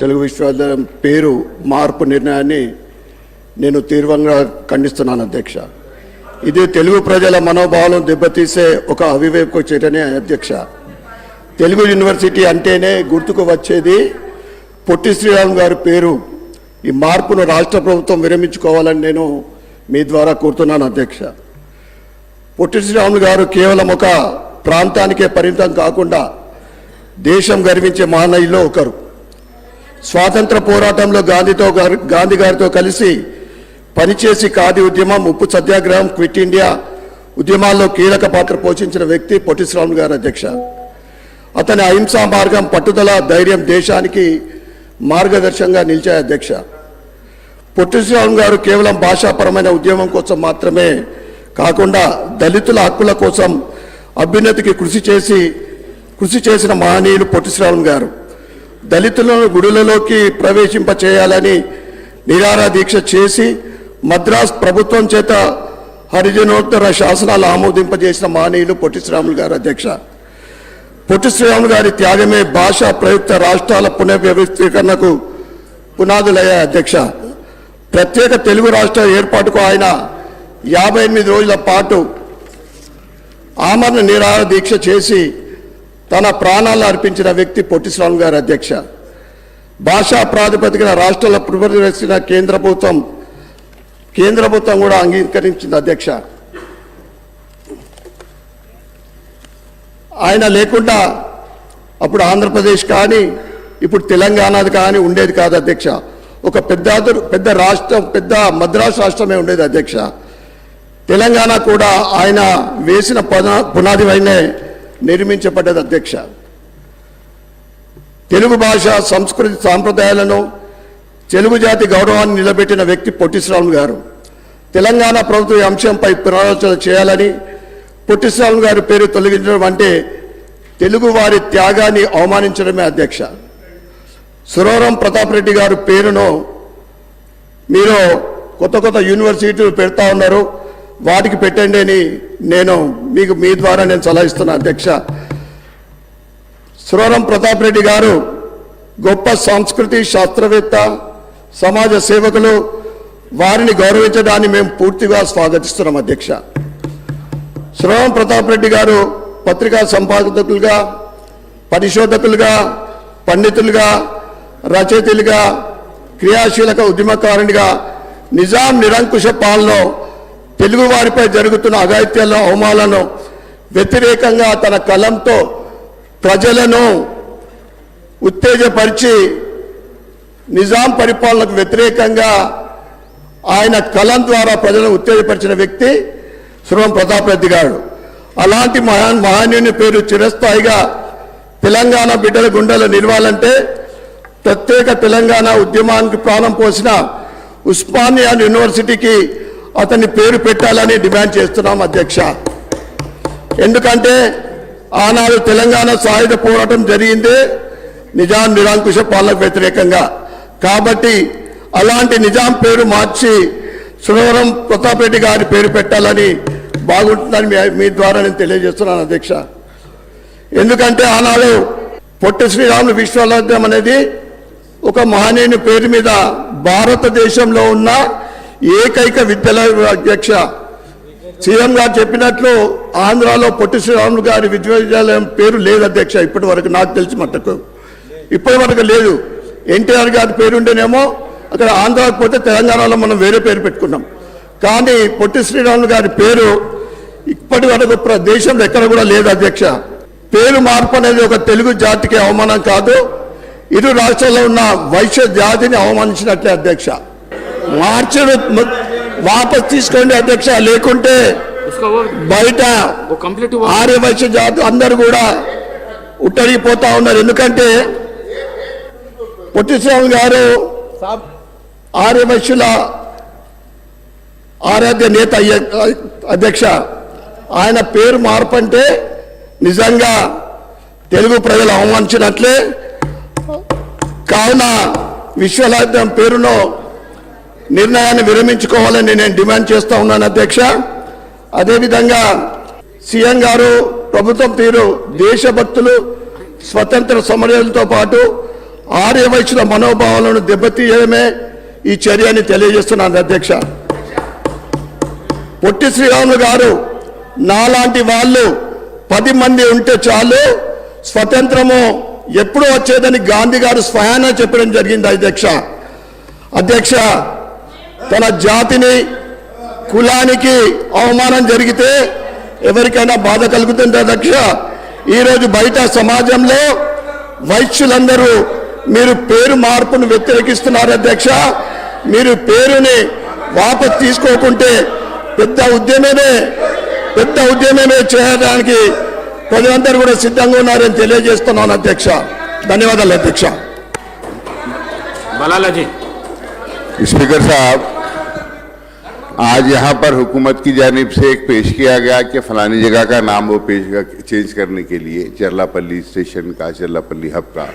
తెలుగు విశ్వవిద్యాలయం పేరు మార్పు నిర్ణయాన్ని నేను తీవ్రంగా ఖండిస్తున్నాను అధ్యక్ష. ఇది తెలుగు ప్రజల మనోభావాలను దెబ్బతీసే ఒక అవివేక చర్యనే అధ్యక్ష. తెలుగు యూనివర్సిటీ అంటేనే గుర్తుకు వచ్చేది పొట్టి శ్రీరామ్ గారి పేరు. ఈ మార్పును రాష్ట్ర ప్రభుత్వం విరమించుకోవాలని నేను మీ ద్వారా కోరుతున్నాను అధ్యక్ష. పొట్టి శ్రీరాములు గారు కేవలం ఒక ప్రాంతానికే పరిమితం కాకుండా దేశం గర్వించే మహానయుల్లో ఒకరు. స్వాతంత్ర పోరాటంలో గాంధీతో గారు గాంధీ గారితో కలిసి పనిచేసి ఖాదీ ఉద్యమం ఉప్పు సత్యాగ్రహం క్విట్ ఇండియా ఉద్యమాల్లో కీలక పాత్ర పోషించిన వ్యక్తి పొట్టిశ్రాములు గారు అధ్యక్ష. అతని అహింసా మార్గం పట్టుదల ధైర్యం దేశానికి మార్గదర్శకంగా నిలిచాయి అధ్యక్ష. పొట్టిశ్రాములు గారు కేవలం భాషాపరమైన ఉద్యమం కోసం మాత్రమే కాకుండా దళితుల హక్కుల కోసం అభ్యున్నతికి కృషి చేసి కృషి చేసిన మహనీయులు పొట్టిశ్రాములు గారు. దళితులను గుడులలోకి ప్రవేశింప చేయాలని నిరారా దీక్ష చేసి మద్రాస్ ప్రభుత్వం చేత హరిజనోత్తర శాసనాలు ఆమోదింపజేసిన మానీయులు పొట్టి శ్రీరాములు గారు అధ్యక్ష. పొట్టి శ్రీరాములు గారి త్యాగమే భాష ప్రయుక్త రాష్ట్రాల పునర్వ్యవస్థీకరణకు పునాదులయ్యాయి అధ్యక్ష. ప్రత్యేక తెలుగు రాష్ట్ర ఏర్పాటుకు ఆయన యాభై ఎనిమిది రోజుల పాటు ఆమరణ నిరాహార దీక్ష చేసి తన ప్రాణాలు అర్పించిన వ్యక్తి పొట్టి శ్రీరాములు గారి అధ్యక్ష. భాషా ప్రాతిపదికన రాష్ట్రాల పునర్వ్యవస్థిన కేంద్ర ప్రభుత్వం కేంద్ర ప్రభుత్వం కూడా అంగీకరించింది అధ్యక్ష. ఆయన లేకుండా అప్పుడు ఆంధ్రప్రదేశ్ కానీ ఇప్పుడు తెలంగాణది కానీ ఉండేది కాదు అధ్యక్ష. ఒక పెద్ద పెద్ద రాష్ట్రం పెద్ద మద్రాసు రాష్ట్రమే ఉండేది అధ్యక్ష. తెలంగాణ కూడా ఆయన వేసిన పద పునాది పైనే నిర్మించబడ్డది అధ్యక్ష. తెలుగు భాష సంస్కృతి సాంప్రదాయాలను తెలుగు జాతి గౌరవాన్ని నిలబెట్టిన వ్యక్తి పొట్టి గారు. తెలంగాణ ప్రభుత్వం ఈ అంశంపై పునరాలోచన చేయాలని పొట్టి గారి పేరు తొలగించడం అంటే తెలుగు వారి త్యాగాన్ని అవమానించడమే అధ్యక్ష. సురవరం ప్రతాప్ రెడ్డి గారి పేరును మీరు కొత్త కొత్త యూనివర్సిటీలు పెడతా ఉన్నారు. వాటికి పెట్టండి అని నేను మీకు మీ ద్వారా నేను సలహా ఇస్తున్నా అధ్యక్ష. సురవరం ప్రతాప్ రెడ్డి గారు గొప్ప సంస్కృతి శాస్త్రవేత్త సమాజ సేవకులు వారిని గౌరవించడాన్ని మేము పూర్తిగా స్వాగతిస్తున్నాం అధ్యక్ష. సురవరం ప్రతాప్ రెడ్డి గారు పత్రికా సంపాదకులుగా పరిశోధకులుగా పండితులుగా రచయితలుగా క్రియాశీలక ఉద్యమకారునిగా నిజాం నిరంకుశ పాలనలో తెలుగు వారిపై జరుగుతున్న అఘాయిత్యాలను అవమానాలను వ్యతిరేకంగా తన కలంతో ప్రజలను ఉత్తేజపరిచి నిజాం పరిపాలనకు వ్యతిరేకంగా ఆయన కలం ద్వారా ప్రజలను ఉత్తేజపరిచిన వ్యక్తి సురవం ప్రతాప్ రెడ్డి గారు. అలాంటి మహాన్ మహానీయుని పేరు చిరస్థాయిగా తెలంగాణ బిడ్డల గుండెలు నిలవాలంటే ప్రత్యేక తెలంగాణ ఉద్యమానికి ప్రాణం పోసిన ఉస్మానియా యూనివర్సిటీకి అతని పేరు పెట్టాలని డిమాండ్ చేస్తున్నాం అధ్యక్ష. ఎందుకంటే ఆనాడు తెలంగాణ సాయుధ పోరాటం జరిగింది నిజాం నిరంకుశ పాలనకు వ్యతిరేకంగా. కాబట్టి అలాంటి నిజాం పేరు మార్చి సురవరం ప్రతాప్ రెడ్డి గారి పేరు పెట్టాలని బాగుంటుందని మీ- ద్వారా నేను తెలియజేస్తున్నాను అధ్యక్ష. ఎందుకంటే ఆనాడు పొట్టి శ్రీరాములు విశ్వవిద్యాలయం అనేది ఒక మహనీయుని పేరు మీద భారతదేశంలో ఉన్న ఏకైక విద్యాలయ అధ్యక్ష. సీఎం గారు చెప్పినట్లు ఆంధ్రాలో పొట్టి శ్రీరాములు గారి విశ్వవిద్యాలయం పేరు లేదు అధ్యక్ష. ఇప్పటి వరకు నాకు తెలిసి మట్టుకు ఇప్పటి వరకు లేదు. ఎన్టీఆర్ గారి పేరు ఉండేనేమో అక్కడ ఆంధ్రాకి పోతే తెలంగాణలో మనం వేరే పేరు పెట్టుకున్నాం. కానీ పొట్టి శ్రీరాములు గారి పేరు ఇప్పటి వరకు దేశంలో ఎక్కడ కూడా లేదు అధ్యక్ష. పేరు మార్పు అనేది ఒక తెలుగు జాతికి అవమానం కాదు. ఇరు రాష్ట్రాల్లో ఉన్న వైశ్య జాతిని అవమానించినట్లే అధ్యక్ష. మార్చడు వాపస్ తీసుకోండి అధ్యక్ష లేకుంటే బయట ఆర్యవైశ్య జాతి అందరు కూడా ఉట్టడిగిపోతా ఉన్నారు. ఎందుకంటే పొట్టిస్వామి గారు ఆర్యవైశ్యుల ఆరాధ్య నేత అధ్యక్ష. ఆయన పేరు మార్పంటే నిజంగా తెలుగు ప్రజలు అవమానించినట్లే. కావున విశ్వనాథం పేరును నిర్ణయాన్ని విరమించుకోవాలని నేను డిమాండ్ చేస్తా ఉన్నాను అధ్యక్ష. అదేవిధంగా సీఎం గారు ప్రభుత్వం తీరు దేశభక్తులు స్వతంత్ర సమరయులతో పాటు ఆర్యవైశ్యుల మనోభావాలను దెబ్బతీయడమే ఈ చర్యని తెలియజేస్తున్నాను అధ్యక్ష. పొట్టి శ్రీరాములు గారు నాలాంటి వాళ్ళు పది మంది ఉంటే చాలు స్వతంత్రము ఎప్పుడు వచ్చేదని గాంధీ గారు స్వయాన చెప్పడం జరిగింది అధ్యక్ష. అధ్యక్ష తన జాతిని కులానికి అవమానం జరిగితే ఎవరికైనా బాధ కలుగుతుంటే అధ్యక్ష ఈరోజు బయట సమాజంలో వైశ్యులందరూ మీరు పేరు మార్పును వ్యతిరేకిస్తున్నారు అధ్యక్ష మీరు పేరుని వాపస్ తీసుకోకుంటే పెద్ద ఉద్యమమే పెద్ద ఉద్యమమే చేయడానికి ప్రజలందరూ కూడా సిద్ధంగా ఉన్నారని తెలియజేస్తున్నాను అధ్యక్ష. ధన్యవాదాలు అధ్యక్ష. స్పీకర్ సాబ్ آج یہاں پر حکومت کی جانب سے ایک پیش کیا گیا کہ فلانی جگہ کا نام وہ پیش چینج کرنے کے لیے چرلا پلی اسٹیشن کا چرلا پلی ہب کا۔